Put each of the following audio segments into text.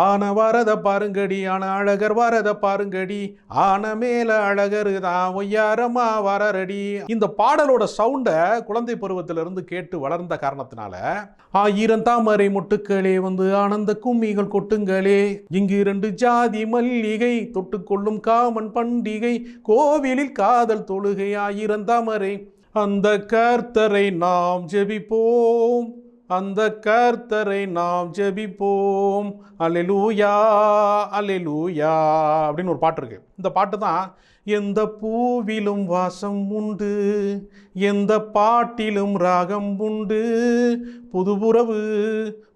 ஆன வரத பாருங்கடி ஆன அழகர் வரத பாருங்கடி ஆன மேல அழகரு தான் ஒய்யாரமா வரரடி. இந்த பாடலோட சவுண்டை குழந்தை பருவத்திலிருந்து கேட்டு வளர்ந்த காரணத்தினால ஆயிரம் தாமரை மொட்டுக்களே வந்து ஆனந்த கும்மிகள் கொட்டுங்களே. இங்கு இரண்டு ஜாதி மல்லிகை தொட்டுக்கொள்ளும் காமன் பண்டிகை கோவிலில் காதல் தொழுகை ஆயிரம் தாமரை அந்த கர்த்தரை நாம் ஜெபிப்போம். அந்த கர்த்தரை நாம் ஜெபிப்போம். அலெலூயா அலெலூயா அப்படின்னு ஒரு பாட்டு இருக்கு. இந்த பாட்டு தான் எந்த பூவிலும் வாசம் உண்டு எந்த பாட்டிலும் ராகம் உண்டு புது உறவு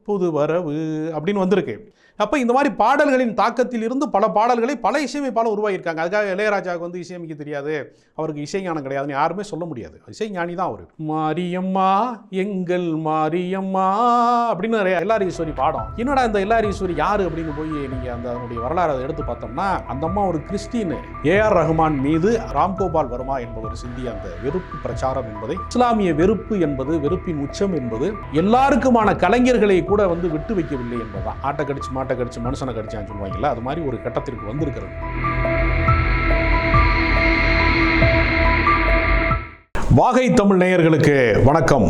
புது வரவு அப்படின்னு வந்திருக்கு. அப்போ இந்த மாதிரி பாடல்களின் தாக்கத்தில் இருந்து பல பாடல்களை பல இசையமைப்பாளர் உருவாகியிருக்காங்க அதுக்காக இளையராஜாவுக்கு வந்து இசையமைக்க தெரியாது. அவருக்கு இசைஞானம் கிடையாதுன்னு யாருமே சொல்ல முடியாது. இசைஞானி தான் அவர். மாரியம்மா எங்கள் மாரியம்மா அப்படின்னு நிறைய எல்லார் ஈஸ்வரி பாடம். என்னடா இந்த எல்லாரீஸ்வரி யார் யாரு அப்படின்னு போய் நீங்கள் அந்த அதனுடைய வரலாறு அதை எடுத்து பார்த்தோம்னா அந்த அம்மா ஒரு கிறிஸ்டின் ஏஆர் ரஹ்மான் மீது ராம்கோபால் வர்மா என்பவர் சிந்திய அந்த வெறுப்பு பிரச்சாரம் என்பதை இஸ்லாமிய வெறுப்பு என்பது வெறுப்பின் உச்சம் என்பது எல்லாருக்குமான கலைஞர்களை கூட வந்து விட்டு வைக்கவில்லை என்பதுதான். ஆட்டக்கடிச்சு கடிச்சு மாட்டை கடிச்சு மனுஷனை கடிச்சான்னு சொல்லுவாங்கல்ல அது மாதிரி ஒரு கட்டத்திற்கு வந்திருக்கிறது. வாகை தமிழ் நேயர்களுக்கு வணக்கம்.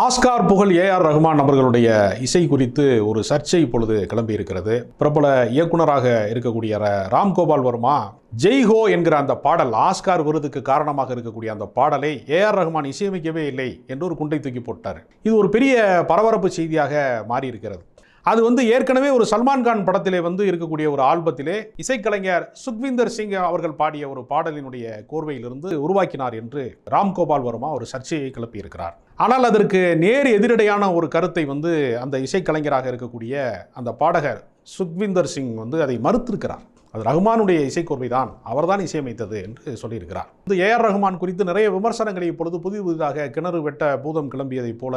ஆஸ்கார் புகழ் ஏஆர் ரஹ்மான் அவர்களுடைய இசை குறித்து ஒரு சர்ச்சை இப்பொழுது கிளம்பி இருக்கிறது பிரபல இயக்குனராக இருக்கக்கூடிய ராம்கோபால் வர்மா ஜெய்ஹோ என்கிற அந்த பாடல் ஆஸ்கார் விருதுக்கு காரணமாக இருக்கக்கூடிய அந்த பாடலை ஏஆர் ரஹ்மான் இசையமைக்கவே இல்லை என்று ஒரு குண்டை தூக்கி போட்டார். இது ஒரு பெரிய பரபரப்பு செய்தியாக மாறி இருக்கிறது அது வந்து ஏற்கனவே ஒரு சல்மான் கான் படத்திலே வந்து இருக்கக்கூடிய ஒரு ஆல்பத்திலே இசைக்கலைஞர் சுக்விந்தர் சிங் அவர்கள் பாடிய ஒரு பாடலினுடைய கோர்வையிலிருந்து உருவாக்கினார் என்று ராம்கோபால் வர்மா ஒரு சர்ச்சையை கிளப்பியிருக்கிறார். ஆனால் அதற்கு நேர் எதிரடையான ஒரு கருத்தை வந்து அந்த இசைக்கலைஞராக இருக்கக்கூடிய அந்த பாடகர் சுக்விந்தர் சிங் வந்து அதை மறுத்திருக்கிறார். அது ரஹ்மானுடைய இசைக்கோர்வை தான் அவர்தான் இசையமைத்தது என்று சொல்லியிருக்கிறார். இந்த ஏஆர் ரஹ்மான் குறித்து நிறைய விமர்சனங்களை இப்பொழுது புதிய புதிதாக கிணறு வெட்ட பூதம் கிளம்பியதைப் போல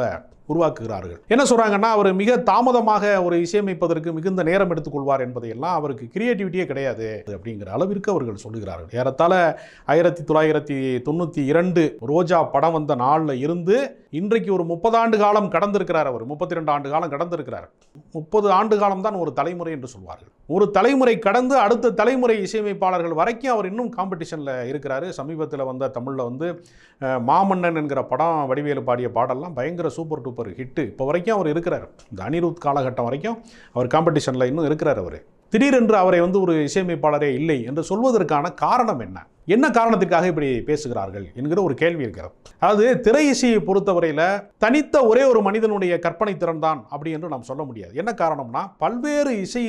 உருவாக்குகிறார்கள். என்ன சொல்றாங்கன்னா அவர் மிக தாமதமாக ஒரு இசையமைப்பதற்கு மிகுந்த நேரம் எடுத்துக்கொள்வார் என்பதையெல்லாம் அவருக்கு கிரியேட்டிவிட்டியே கிடையாது அப்படிங்கிற அளவிற்கு அவர்கள் சொல்லுகிறார்கள். ஏறத்தாழ ஆயிரத்தி தொள்ளாயிரத்தி தொண்ணூற்றி இரண்டு ரோஜா படம் வந்த நாளில் இருந்து இன்றைக்கு ஒரு முப்பது ஆண்டு காலம் கடந்திருக்கிறார் அவர். முப்பத்தி ரெண்டு ஆண்டு காலம் கடந்திருக்கிறார். முப்பது ஆண்டு காலம் தான் ஒரு தலைமுறை என்று சொல்வார்கள். ஒரு தலைமுறை கடந்து அடுத்த தலைமுறை இசையமைப்பாளர்கள் வரைக்கும் அவர் இன்னும் காம்படிஷனில் இருக்கிறாரு. சமீபத்தில் வந்த தமிழில் வந்து மாமன்னன் என்கிற படம் வடிவேலு பாடிய பாடல்லாம் பயங்கர சூப்பர் டூப்பர் ஹிட்டு இப்போ வரைக்கும் அவர் இருக்கிறார். இந்த அனிருத் காலகட்டம் வரைக்கும் அவர் காம்படிஷனில் இன்னும் இருக்கிறார் அவர். திடீரென்று அவரை வந்து ஒரு இசையமைப்பாளரே இல்லை என்று சொல்வதற்கான காரணம் என்ன? என்ன காரணத்திற்காக இப்படி பேசுகிறார்கள் என்கிற ஒரு கேள்வி இருக்கிறது. அதாவது திரை இசையை பொறுத்தவரையில் தனித்த ஒரே ஒரு மனிதனுடைய கற்பனை திறன் தான் அப்படி என்று நாம் சொல்ல முடியாது. என்ன காரணம்னா பல்வேறு இசை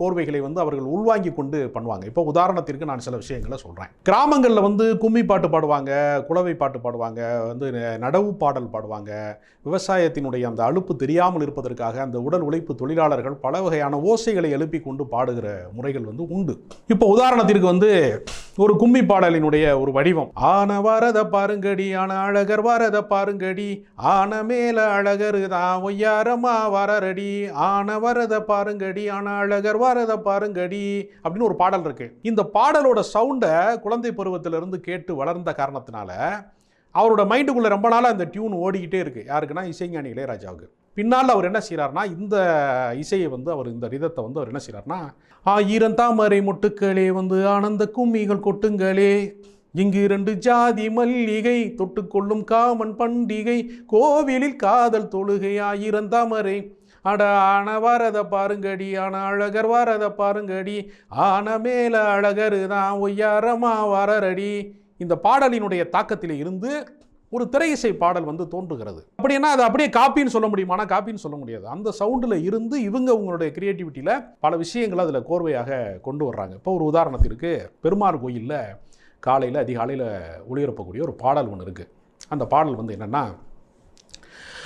கோர்வைகளை வந்து அவர்கள் உள்வாங்கி கொண்டு பண்ணுவாங்க. இப்போ உதாரணத்திற்கு நான் சில விஷயங்களை சொல்கிறேன் கிராமங்களில் வந்து கும்மி பாட்டு பாடுவாங்க குளவை பாட்டு பாடுவாங்க வந்து நடவு பாடல் பாடுவாங்க. விவசாயத்தினுடைய அந்த அலுப்பு தெரியாமல் இருப்பதற்காக அந்த உடல் உழைப்பு தொழிலாளர்கள் பல வகையான ஓசைகளை எழுப்பி கொண்டு பாடுகிற முறைகள் வந்து உண்டு. இப்போ உதாரணத்திற்கு வந்து ஒரு கும்மி பாடலினுடைய ஒரு வடிவம். ஆன வரத பாருங்கடி ஆன அழகர் வரத பாருங்கடி ஆன மேல அழகர் தான் ஒய்யாரமா வரரடி ஆன வரத பாருங்கடி ஆன அழகர் வரத பாருங்கடி அப்படின்னு ஒரு பாடல் இருக்கு. இந்த பாடலோட சவுண்டை குழந்தை பருவத்திலிருந்து கேட்டு வளர்ந்த காரணத்தினால அவரோட மைண்டுக்குள்ளே ரொம்ப நாளாக அந்த டியூன் ஓடிக்கிட்டே இருக்குது யாருக்குன்னா இசைஞானி இளையராஜாவுக்கு. பின்னால் அவர் என்ன செய்கிறார்னா இந்த இசையை வந்து அவர் இந்த ரிதத்தை வந்து அவர் என்ன செய்கிறார்னா ஆயிரம் தாமரை மொட்டுக்களே வந்து ஆனந்த கும்மிகள் கொட்டுங்களே இங்கு இரண்டு ஜாதி மல்லிகை தொட்டுக்கொள்ளும் காமன் பண்டிகை கோவிலில் காதல் தொழுகை ஆயிரம் தாமரை அட ஆன வரத பாருங்கடி ஆன அழகர் வரத பாருங்கடி ஆன மேல அழகர் தான் ஒய்யாரமா வரரடி. இந்த பாடலினுடைய தாக்கத்தில் இருந்து ஒரு திரை இசை பாடல் வந்து தோன்றுகிறது. அப்படின்னா அது அப்படியே காப்பின்னு சொல்ல முடியுமானா காப்பின்னு சொல்ல முடியாது. அந்த சவுண்டில் இருந்து இவங்க உங்களுடைய கிரியேட்டிவிட்டியில் பல விஷயங்களை அதில் கோர்வையாக கொண்டு வர்றாங்க. இப்போ ஒரு உதாரணத்திற்கு பெருமாள் கோயிலில் காலையில் அதிகாலையில் ஒளிபரப்பக்கூடிய ஒரு பாடல் ஒன்று இருக்குது அந்த பாடல் வந்து என்னென்னா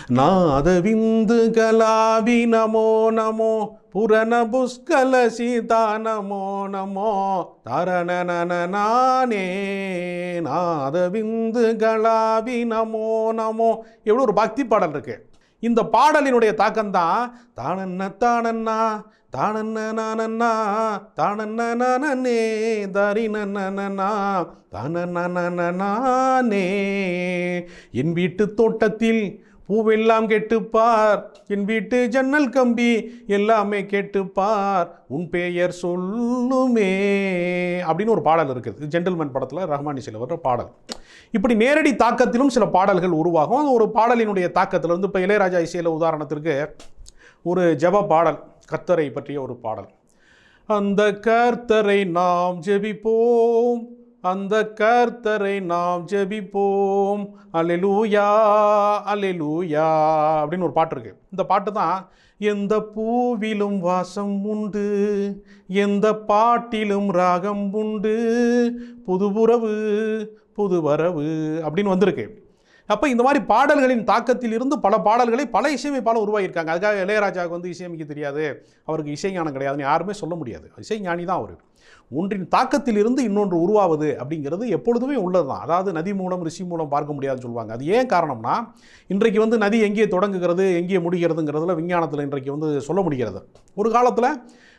நாத விந்து கலாவி நமோ நமோ புரண புஷ்கல சீதா நமோ நமோ. தரணனே நாத விந்து கலாபி நமோ நமோ. எவ்வளோ ஒரு பக்தி பாடல் இருக்கு. இந்த பாடலினுடைய தாக்கம் தான் தானன்ன தானண்ணா தானண்ணா தானண்ணே தானன்ன நானே தரி நன்னா தானே என் வீட்டு தோட்டத்தில் பூவெல்லாம் கெட்டுப்பார். என் வீட்டு ஜன்னல் கம்பி எல்லாமே கெட்டுப்பார். உன் பெயர் சொல்லுமே. அப்படின்னு ஒரு பாடல் இருக்குது. ஜென்டில்மேன் படத்தில் ரஹ்மானி சில வர பாடல். இப்படி நேரடி தாக்கத்திலும் சில பாடல்கள் உருவாகும். அது ஒரு பாடலினுடைய தாக்கத்தில் வந்து இப்போ இளையராஜா இசையில் உதாரணத்திற்கு ஒரு ஜப பாடல் கர்த்தரை பற்றிய ஒரு பாடல். அந்த கர்த்தரை நாம் ஜெபிப்போம். அந்த கர்த்தரை நாம் ஜெபிப்போம். அலெலூயா அலெலூயா அப்படின்னு ஒரு பாட்டு இருக்கு. இந்த பாட்டு தான் எந்த பூவிலும் வாசம் உண்டு எந்த பாட்டிலும் ராகம் உண்டு புதுபுறவு புது வரவு அப்படின்னு வந்திருக்கு. அப்போ இந்த மாதிரி பாடல்களின் தாக்கத்தில் இருந்து பல பாடல்களை பல இசையமைப்பாளர் உருவாகியிருக்காங்க அதுக்காக இளையராஜாவுக்கு வந்து இசையமைக்க தெரியாது. அவருக்கு இசைஞானம் கிடையாதுன்னு யாருமே சொல்ல முடியாது. இசைஞானி தான் அவர். ஒன்றின் தாக்கத்தில் இருந்து இன்னொன்று உருவாவது அப்படிங்கிறது எப்பொழுதுமே உள்ளது தான் அதாவது நதி மூலம் ரிஷி மூலம் பார்க்க முடியாதுன்னு சொல்லுவாங்க. அது ஏன் காரணம்னா இன்றைக்கு வந்து நதி எங்கே தொடங்குகிறது எங்கே முடிகிறதுங்கிறதுல விஞ்ஞானத்தில் இன்றைக்கு வந்து சொல்ல முடிகிறது. ஒரு காலத்தில்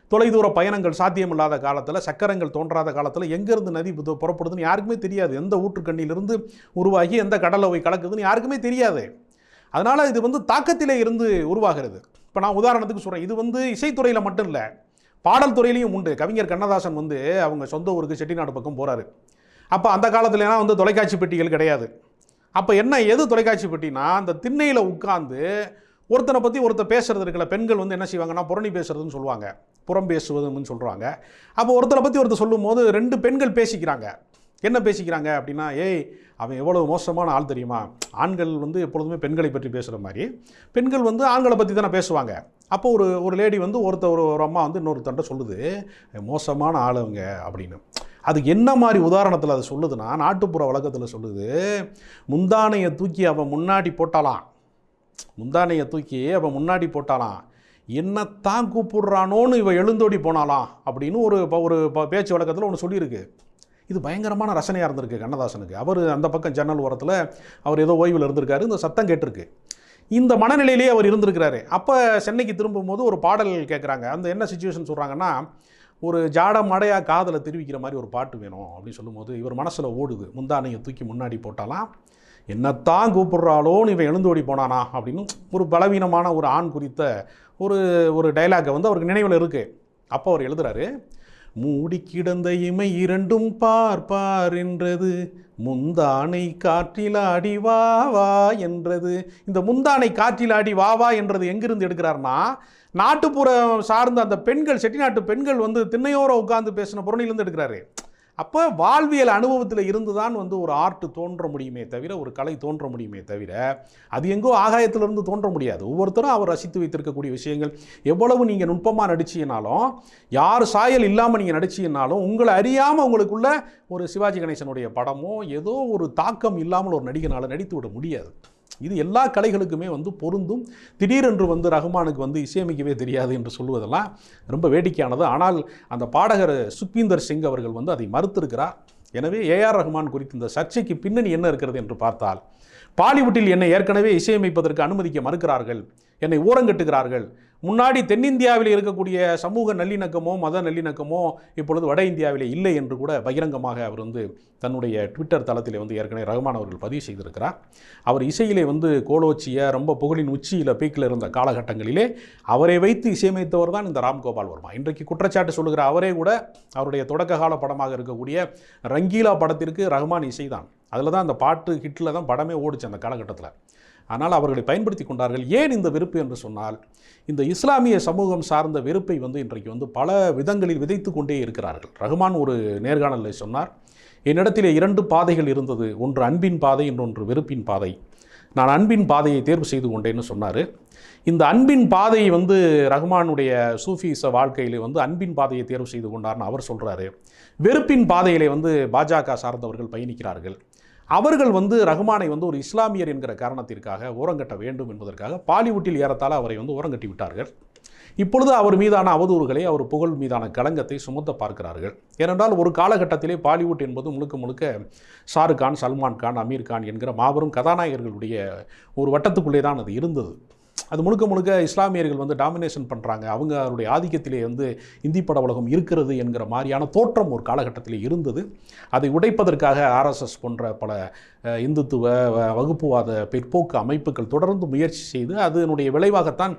தொலைதூர பயணங்கள் சாத்தியமில்லாத காலத்தில் சக்கரங்கள் தோன்றாத காலத்தில் எங்கேருந்து நதி புது- புறப்படுதுன்னு யாருக்குமே தெரியாது. எந்த ஊற்றுக்கண்ணிலிருந்து உருவாகி எந்த கடலை போய் கலக்குதுன்னு யாருக்குமே தெரியாது. அதனால் இது வந்து தாக்கத்திலே இருந்து உருவாகிறது. இப்போ நான் உதாரணத்துக்கு சொல்கிறேன் இது வந்து இசைத்துறையில் மட்டும் இல்லை பாடல் துறையிலையும் உண்டு. கவிஞர் கண்ணதாசன் வந்து அவங்க சொந்த ஊருக்கு செட்டிநாடு பக்கம் போகிறாரு அப்போ அந்த காலத்துலலாம் வந்து தொலைக்காட்சி பெட்டிகள் கிடையாது. அப்போ என்ன எது தொலைக்காட்சி பெட்டினா அந்த திண்ணையில் உட்காந்து ஒருத்தனை பற்றி ஒருத்தர் பேசுறது இருக்கல பெண்கள் வந்து என்ன செய்வாங்கன்னா புரணி பேசுறதுன்னு சொல்லுவாங்க. புறம் பேசுவதுன்னு சொல்கிறாங்க அப்போ ஒருத்தரை பற்றி ஒருத்தர் சொல்லும்போது ரெண்டு பெண்கள் பேசிக்கிறாங்க. என்ன பேசிக்கிறாங்க அப்படின்னா ஏய் அவன் எவ்வளோ மோசமான ஆள் தெரியுமா? ஆண்கள் வந்து எப்பொழுதுமே பெண்களை பற்றி பேசுகிற மாதிரி. பெண்கள் வந்து ஆண்களை பற்றி தானே பேசுவாங்க. அப்போ ஒரு ஒரு லேடி வந்து ஒருத்தர் ஒரு ஒரு அம்மா வந்து இன்னொருத்தன்ட்ட சொல்லுது மோசமான ஆளுங்க அப்படின்னு. அது என்ன மாதிரி உதாரணத்தில் அது சொல்லுதுன்னா நாட்டுப்புற வழக்கத்தில் சொல்லுது முந்தானையை தூக்கி அவன் முன்னாடி போட்டாலாம். முந்தானையை தூக்கி அவன் முன்னாடி போட்டாலாம். என்னத்தான் கூப்பிடுறானோன்னு இவன் எழுந்தோடி போனாலாம் அப்படின்னு ஒரு இப்போ ஒரு ப- பேச்சு வழக்கத்தில் ஒன்று சொல்லியிருக்கு. இது பயங்கரமான ரசனையாக இருந்திருக்கு கண்ணதாசனுக்கு. அவர் அந்த பக்கம் ஜன்னல் ஓரத்தில் அவர் ஏதோ ஓய்வில் இருந்திருக்காரு இந்த சத்தம் கேட்டிருக்கு. இந்த மனநிலையிலேயே அவர் இருந்திருக்கிறாரு. அப்போ சென்னைக்கு திரும்பும்போது ஒரு பாடல் கேட்குறாங்க அந்த என்ன சுச்சுவேஷன் சொல்கிறாங்கன்னா ஒரு ஜாட மடையாக காதலை தெரிவிக்கிற மாதிரி ஒரு பாட்டு வேணும் அப்படின்னு சொல்லும்போது இவர் மனசில் ஓடுது. முந்தானையை தூக்கி முன்னாடி போட்டாலாம். என்னத்தான் கூப்பிடுறாளோன்னு இவன் எழுந்தோடி போனானா அப்படின்னு ஒரு பலவீனமான ஒரு ஆண் குறித்த ஒரு ஒரு டைலாக்கை வந்து அவருக்கு நினைவில் இருக்குது அப்போ அவர் எழுதுறாரு மூடி கிடந்த இமை இரண்டும் பார் பார் என்றது. முந்தானை காற்றில் ஆடி வா வா என்றது. இந்த முந்தானை காற்றில் ஆடி வா வா என்றது எங்கிருந்து எடுக்கிறாருன்னா நாட்டுப்புறம் சார்ந்த அந்த பெண்கள் செட்டிநாட்டு பெண்கள் வந்து திண்ணையோரம் உட்கார்ந்து பேசின புறணிலேருந்து எடுக்கிறாரு. அப்போ வாழ்வியல் அனுபவத்தில் இருந்து தான் வந்து ஒரு ஆர்ட் தோன்ற முடியுமே தவிர ஒரு கலை தோன்ற முடியுமே தவிர அது எங்கோ ஆகாயத்திலிருந்து தோன்ற முடியாது. ஒவ்வொருத்தரும் அவர் ரசித்து வைத்திருக்கக்கூடிய விஷயங்கள் எவ்வளவு நீங்கள் நுட்பமாக நடிச்சீங்கனாலும் யார் சாயல் இல்லாமல் நீங்கள் நடிச்சீங்கனாலும் உங்களை அறியாமல் உங்களுக்குள்ள ஒரு சிவாஜி கணேசனுடைய படமோ ஏதோ ஒரு தாக்கம் இல்லாமல் ஒரு நடிகனால் நடித்து விட முடியாது. இது எல்லா கலைகளுக்குமே வந்து பொருந்தும். திடீரென்று வந்து ரஹ்மானுக்கு வந்து இசையமைக்கவே தெரியாது என்று சொல்லுவதெல்லாம் ரொம்ப வேடிக்கையானது. ஆனால் அந்த பாடகர் சுக்வீந்தர் சிங் அவர்கள் வந்து அதை மறுத்திருக்கிறார். எனவே ஏஆர் ரஹ்மான் குறித்து இந்த சர்ச்சைக்கு பின்னணி என்ன இருக்கிறது என்று பார்த்தால் பாலிவுட்டில் என்னை ஏற்கனவே இசையமைப்பதற்கு அனுமதிக்க மறுக்கிறார்கள். என்னை ஓரங்கட்டுகிறார்கள் முன்னாடி தென்னிந்தியாவில் இருக்கக்கூடிய சமூக நல்லிணக்கமோ மத நல்லிணக்கமோ இப்பொழுது வட இந்தியாவிலே இல்லை என்று கூட பகிரங்கமாக அவர் வந்து தன்னுடைய ட்விட்டர் தளத்தில் வந்து ஏற்கனவே ரகுமான் அவர்கள் பதிவு செய்திருக்கிறார். அவர் இசையிலே வந்து கோலோச்சிய ரொம்ப புகழின் உச்சியில் பீக்கில் இருந்த காலகட்டங்களிலே அவரை வைத்து இசையமைத்தவர் தான் இந்த ராம்கோபால் வர்மா. இன்றைக்கு குற்றச்சாட்டு சொல்லுகிற அவரே கூட அவருடைய தொடக்க கால படமாக இருக்கக்கூடிய ரங்கீலா படத்திற்கு ரஹ்மான் இசைதான். அதில் தான் அந்த பாட்டு ஹிட்டில் தான் படமே ஓடுச்சு அந்த காலகட்டத்தில். ஆனால் அவர்களை பயன்படுத்தி கொண்டார்கள். ஏன் இந்த வெறுப்பு என்று சொன்னால் இந்த இஸ்லாமிய சமூகம் சார்ந்த வெறுப்பை வந்து இன்றைக்கு வந்து பல விதங்களில் விதைத்து கொண்டே இருக்கிறார்கள். ரஹ்மான் ஒரு நேர்காணலில் சொன்னார் என்னிடத்திலே இரண்டு பாதைகள் இருந்தது. ஒன்று அன்பின் பாதை இன்னொன்று வெறுப்பின் பாதை. நான் அன்பின் பாதையை தேர்வு செய்து கொண்டேன்னு சொன்னார். இந்த அன்பின் பாதை வந்து ரஹ்மானுடைய சூஃபிச வாழ்க்கையிலே வந்து அன்பின் பாதையை தேர்வு செய்து கொண்டார்னு அவர் சொல்கிறாரு வெறுப்பின் பாதையிலே வந்து பாஜக சார்ந்தவர்கள் பயணிக்கிறார்கள். அவர்கள் வந்து ரஹ்மானை வந்து ஒரு இஸ்லாமியர் என்கிற காரணத்திற்காக ஓரங்கட்ட வேண்டும் என்பதற்காக பாலிவுட்டில் ஏறத்தால் அவரை வந்து ஓரங்கட்டி விட்டார்கள். இப்பொழுது அவர் மீதான அவதூறுகளை அவர் புகழ் மீதான களங்கத்தை சுமத்த பார்க்கிறார்கள். ஏனென்றால் ஒரு காலகட்டத்திலே பாலிவுட் என்பது முழுக்க முழுக்க ஷாருக் கான் சல்மான் கான் அமீர் கான் என்கிற மாபெரும் கதாநாயகர்களுடைய ஒரு வட்டத்துக்குள்ளே தான் அது இருந்தது. அது முழுக்க முழுக்க இஸ்லாமியர்கள் வந்து டாமினேஷன் பண்ணுறாங்க அவங்க அவருடைய ஆதிக்கத்திலே வந்து இந்தி பட உலகம் இருக்கிறது என்கிற மாதிரியான தோற்றம் ஒரு காலகட்டத்தில் இருந்தது. அதை உடைப்பதற்காக ஆர்எஸ்எஸ் போன்ற பல இந்துத்துவ வ- வகுப்புவாத பிற்போக்கு அமைப்புகள் தொடர்ந்து முயற்சி செய்து அதனுடைய விளைவாகத்தான்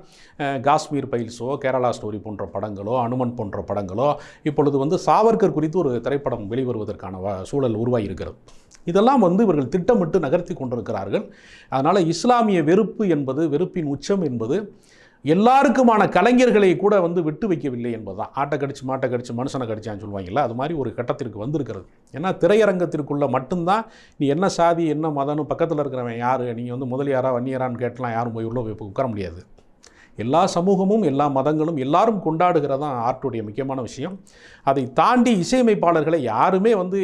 காஷ்மீர் பைல்ஸோ கேரளா ஸ்டோரி போன்ற படங்களோ அனுமன் போன்ற படங்களோ இப்பொழுது வந்து சாவர்கர் குறித்து ஒரு திரைப்படம் வெளிவருவதற்கான வ- சூழல் உருவாகி இருக்கிறது இதெல்லாம் வந்து இவர்கள் திட்டமிட்டு நகர்த்தி கொண்டிருக்கிறார்கள். அதனால் இஸ்லாமிய வெறுப்பு என்பது வெறுப்பின் உச்சம் என்பது எல்லாருக்குமான கலைஞர்களை கூட வந்து விட்டு வைக்கவில்லை என்பதுதான். ஆட்டை கடிச்சு மாட்டை கடிச்சு மனுஷனை கடிச்சான்னு சொல்லுவாங்கல்ல அது மாதிரி ஒரு கட்டத்திற்கு வந்திருக்கிறது. ஏன்னா திரையரங்கத்திற்குள்ள மட்டும்தான் நீ என்ன சாதி என்ன மதம்னு பக்கத்தில் இருக்கிறவன் யார் நீங்கள் வந்து முதலியாரா வன்னியாரான்னு கேட்டலாம் யாரும் போய் உள்ளே போய் உட்கார முடியாது. எல்லா சமூகமும் எல்லா மதங்களும் எல்லாரும் கொண்டாடுகிறது தான் ஆர்ட்டுடைய முக்கியமான விஷயம். அதை தாண்டி இசையமைப்பாளர்களை யாருமே வந்து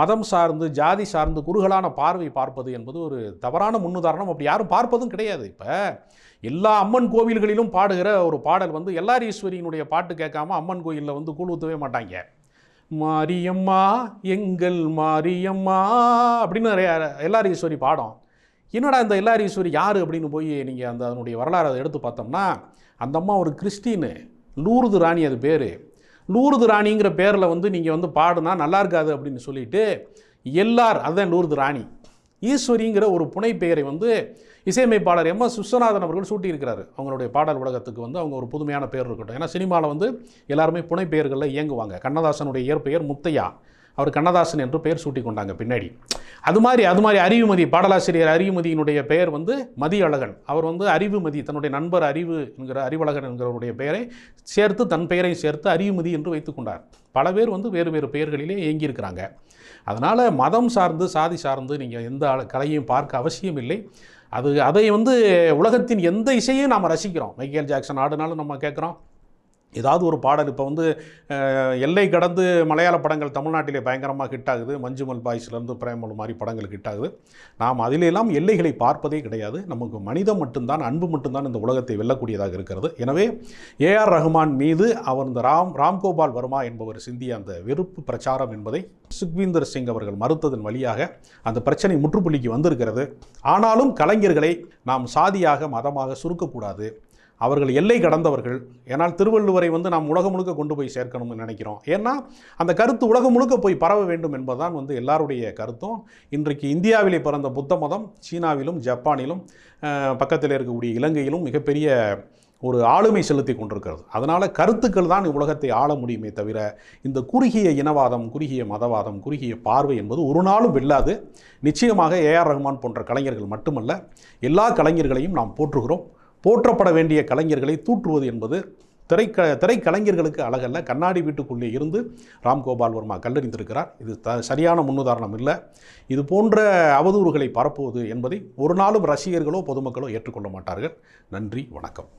மதம் சார்ந்து ஜாதி சார்ந்து குறுகலான பார்வை பார்ப்பது என்பது ஒரு தவறான முன்னுதாரணம். அப்படி யாரும் பார்ப்பதும் கிடையாது. இப்போ எல்லா அம்மன் கோவில்களிலும் பாடுகிற ஒரு பாடல் வந்து எல்லார் ஈஸ்வரியினுடைய பாட்டு கேட்காம அம்மன் கோயிலில் வந்து கூழ் ஊற்றவே மாட்டாங்க. மாரியம்மா எங்கள் மாரியம்மா அப்படின்னு நிறைய எல்லார் ஈஸ்வரி பாடம். என்னடா இந்த எல்லாரி ஈஸ்வரி யார் அப்படின்னு போய் நீங்கள் அந்த அதனுடைய வரலாறு அதை எடுத்து பார்த்தோம்னா அந்த அம்மா ஒரு கிறிஸ்டின்னு லூர்து ராணி அது பேர். லூர்து ராணிங்கிற பேரில் வந்து நீங்கள் வந்து பாடுனா நல்லா இருக்காது அப்படின்னு சொல்லிட்டு எல்லார் அதுதான் லூர்து ராணி. ஈஸ்வரிங்கிற ஒரு புனை பெயரை வந்து இசையமைப்பாளர் எம். எஸ். விஸ்வநாதன் அவர்கள் சூட்டியிருக்கிறாரு. அவங்களுடைய பாடல் உலகத்துக்கு வந்து அவங்க ஒரு புதுமையான பேர் இருக்கட்டும். ஏன்னா சினிமாவில் வந்து எல்லாருமே புனை பெயர்களில் இயங்குவாங்க. கண்ணதாசனுடைய இயற்பெயர் முத்தையா. அவர் கண்ணதாசன் என்று பெயர் சூட்டி கொண்டாங்க பின்னாடி. அது மாதிரி அது மாதிரி அறிவுமதி பாடலாசிரியர் அறிவுமதியினுடைய பெயர் வந்து மதியழகன். அவர் வந்து அறிவுமதி தன்னுடைய நண்பர் அறிவு என்கிற அறிவழகன் என்கிறவருடைய பெயரை சேர்த்து தன் பெயரை சேர்த்து அறிவுமதி என்று வைத்துக்கொண்டார் பல பேர் வந்து வேறு வேறு பெயர்களிலே இயங்கியிருக்கிறாங்க. அதனால் மதம் சார்ந்து சாதி சார்ந்து நீங்கள் எந்த கலையும் பார்க்க அவசியம் இல்லை. அது அதை வந்து உலகத்தின் எந்த இசையும் நாம் ரசிக்கிறோம். மைக்கேல் ஜாக்சன் ஆடுனாலும் நம்ம கேட்குறோம். ஏதாவது ஒரு பாடல். இப்போ வந்து எல்லை கடந்து மலையாள படங்கள் தமிழ்நாட்டிலே பயங்கரமாக ஹிட் ஆகுது. மஞ்சுமல் பாய்ஸ்லேருந்து பிரேமல் மாதிரி படங்கள் ஹிட் ஆகுது. நாம் அதிலெல்லாம் எல்லைகளை பார்ப்பதே கிடையாது. நமக்கு மனிதம் மட்டும்தான் அன்பு மட்டும்தான் இந்த உலகத்தை வெல்லக்கூடியதாக இருக்கிறது. எனவே ஏஆர் ரஹ்மான் மீது அவர் இந்த ராம் ராம்கோபால் வர்மா என்பவர் சிந்திய அந்த வெறுப்பு பிரச்சாரம் என்பதை சுக்வீந்தர் சிங் அவர்கள் மறுத்ததன் வழியாக அந்த பிரச்சனை முற்றுப்புள்ளிக்கு வந்திருக்கிறது. ஆனாலும் கலைஞர்களை நாம் சாதியாக மதமாக சுருக்கக்கூடாது. அவர்கள் எல்லை கடந்தவர்கள். ஏன்னால் திருவள்ளுவரை வந்து நாம் உலகம் முழுக்க கொண்டு போய் சேர்க்கணும்னு நினைக்கிறோம். ஏன்னா அந்த கருத்து உலகம் முழுக்க போய் பரவ வேண்டும் என்பதுதான் வந்து எல்லாருடைய கருத்தும். இன்றைக்கு இந்தியாவிலே பிறந்த புத்த மதம் சீனாவிலும் ஜப்பானிலும் பக்கத்தில் இருக்கக்கூடிய இலங்கையிலும் மிகப்பெரிய ஒரு ஆளுமை செலுத்தி கொண்டிருக்கிறது. அதனால் கருத்துக்கள் தான் உலகத்தை ஆள முடியுமே தவிர இந்த குறுகிய இனவாதம் குறுகிய மதவாதம் குறுகிய பார்வை என்பது ஒரு நாளும் வெல்லாது. நிச்சயமாக ஏஆர் ரஹ்மான் போன்ற கலைஞர்கள் மட்டுமல்ல எல்லா கலைஞர்களையும் நாம் போற்றுகிறோம். போற்றப்பட வேண்டிய கலைஞர்களை தூற்றுவது என்பது திரைக்க திரைக்கலைஞர்களுக்கு அழகல்ல. கண்ணாடி வீட்டுக்குள்ளே இருந்து ராம்கோபால் வர்மா கல்லறிந்திருக்கிறார். இது த சரியான முன்னுதாரணம் இல்லை. இது போன்ற அவதூறுகளை பரப்புவது என்பதை ஒரு நாளும் ரசிகர்களோ பொதுமக்களோ ஏற்றுக்கொள்ள மாட்டார்கள். நன்றி வணக்கம்.